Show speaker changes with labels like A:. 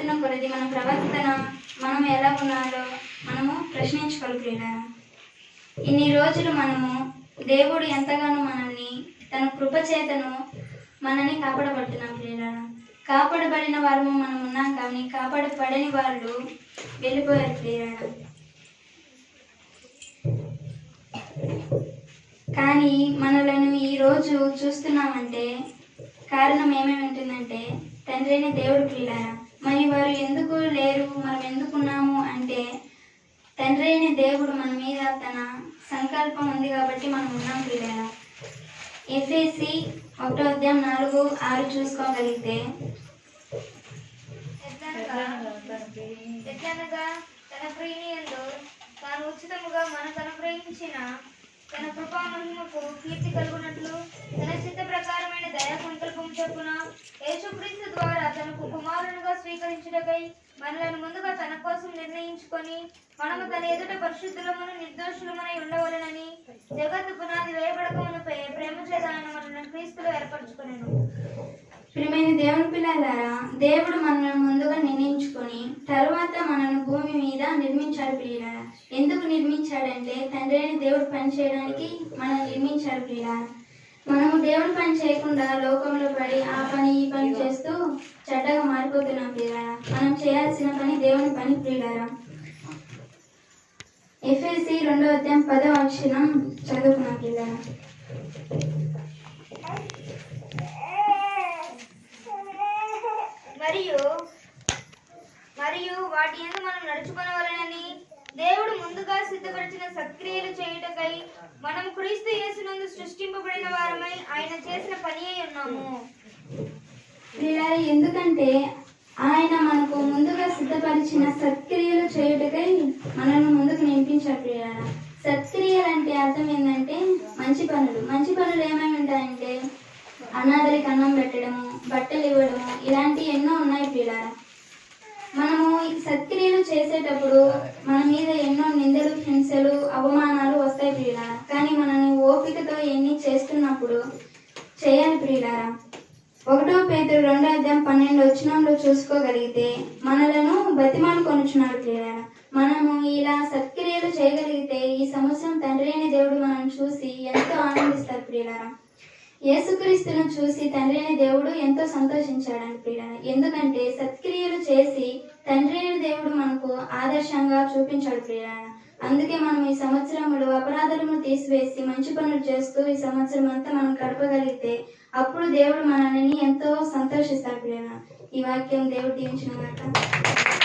A: మారుతున్న కొలది మన ప్రవర్తన మనం ఎలా ఉన్నారో మనము ప్రశ్నించుకోగలిగాము ఇన్ని రోజులు మనము దేవుడు ఎంతగానో మనల్ని తన కృప చేతను మనల్ని కాపాడబడుతున్నాం ప్రియులారా. కాపాడబడిన వారు మనం ఉన్నాం కానీ కాపాడబడని వాళ్ళు వెళ్ళిపోయారు ప్రియులారా. కానీ మనలను ఈ రోజు చూస్తున్నామంటే కారణం ఏమేమి ఉంటుందంటే తండ్రి అయిన దేవుడు ప్రియులారా. మరి వారు ఎందుకు లేరు? మనం ఎందుకున్నాము అంటే తండ్రి అయిన దేవుడు మన మీద తన సంకల్పం ఉంది కాబట్టి మనం ఉన్నాం పిల్లల ఎఫ్ఏసి ఒకటో అధ్యాయం నాలుగు ఆరు చూసుకోగలిగితే
B: ఎట్లనగా తన ప్రియనియందు తాను ఉచితముగా మనకు అనుగ్రహించిన తన కృపా కీర్తి కలుగునట్లు తన చిత్త ప్రకారమైన దయా సంకల్పం చొప్పున యేసుక్రీస్తు ద్వారా తనకు కుమారునిగా స్వీకరించుటకై మనలను ముందుగా తన కోసం నిర్ణయించుకొని మనము తన ఎదుట పరిశుద్ధులమును నిర్దోషులమునై ఉండవలనని జగత్తు పునాది వేయబడకమునపై ప్రేమ చేత ఆయన మనల్ని క్రీస్తులో ఏర్పరచుకునేను.
A: ప్రియమైన దేవుని పిల్లలారా దేవుడు మనల్ని ముందుగా నిర్ణయించుకొని తరువాత మనల్ని భూమి మీద నిర్మించాలి పిల్లలారా ఎందుకు నిర్మించాడంటే తండ్రి అయిన దేవుడు పని చేయడానికి మనల్ని నిర్మించాడు ప్రియులారా మనము దేవుడి పని చేయకుండా లోకంలో పడి ఆ పని ఈ పని చేస్తూ చెడ్డగా మారిపోతున్నాం ప్రియారా మనం చేయాల్సిన పని దేవుని పని ప్రియారా ఎఫ్ఎసి రెండో అధ్యాయం పదో అక్షరం చదువుకున్నాం ప్రియారా
B: మరియు మరియు వాటి ఎందుకు మనం నడుచుకునే వాళ్ళని ముందుగా సిద్ధపరిచిన సత్క్రియలు చేయుటకై మనం క్రీస్తు యేసునందు సృష్టింపబడిన వారమై ఆయన చేసిన పని అయి ఉన్నాము.
A: ఎందుకంటే ఆయన మనకు ముందుగా సిద్ధపరిచిన సత్క్రియలు చేయుటకై మనల్ని ముందుకు నింపించారు సత్క్రియలు అంటే అర్థం ఏంటంటే మంచి పనులు. మంచి పనులు ఏమేమి ఉంటాయంటే అనాథలకి అన్నం పెట్టడము బట్టలు ఇవ్వడము ఇలాంటి ఎన్నో ఉన్నాయి ప్రియులారా. మనము సత్క్రియలు చేసేటప్పుడు మన మీద ఎన్నో నిందలు హింసలు అవమానాలు వస్తాయి ప్రియులారా కానీ మనని ఓపికతో ఎన్ని చేస్తున్నప్పుడు చేయాలి ప్రియులారా ఒకటో పేతురు రెండో అధ్యాయం పన్నెండు వచ్చినంలో చూసుకోగలిగితే మనలను బతిమాలు కొనుచున్నాడు ప్రియులారా మనము ఇలా సత్క్రియలు చేయగలిగితే ఈ సంవత్సరం తండ్రి అయిన దేవుడు మనం చూసి ఎంతో ఆనందిస్తారు ప్రియులారా యేసుక్రీస్తును చూసి తండ్రి అయిన దేవుడు ఎంతో సంతోషించాడని ప్రియులారా ఎందుకంటే సత్క్రియలు చేసి ఆదర్శంగా చూపించాడు ప్రియులారా అందుకే మనం ఈ సంవత్సరంలో అపరాధాలను తీసివేసి మంచి పనులు చేస్తూ ఈ సంవత్సరం అంతా మనం గడపగలిగితే అప్పుడు దేవుడు మనల్ని ఎంతో సంతోషిస్తాడు ప్రియులారా ఈ వాక్యం దేవుడు దీవించిన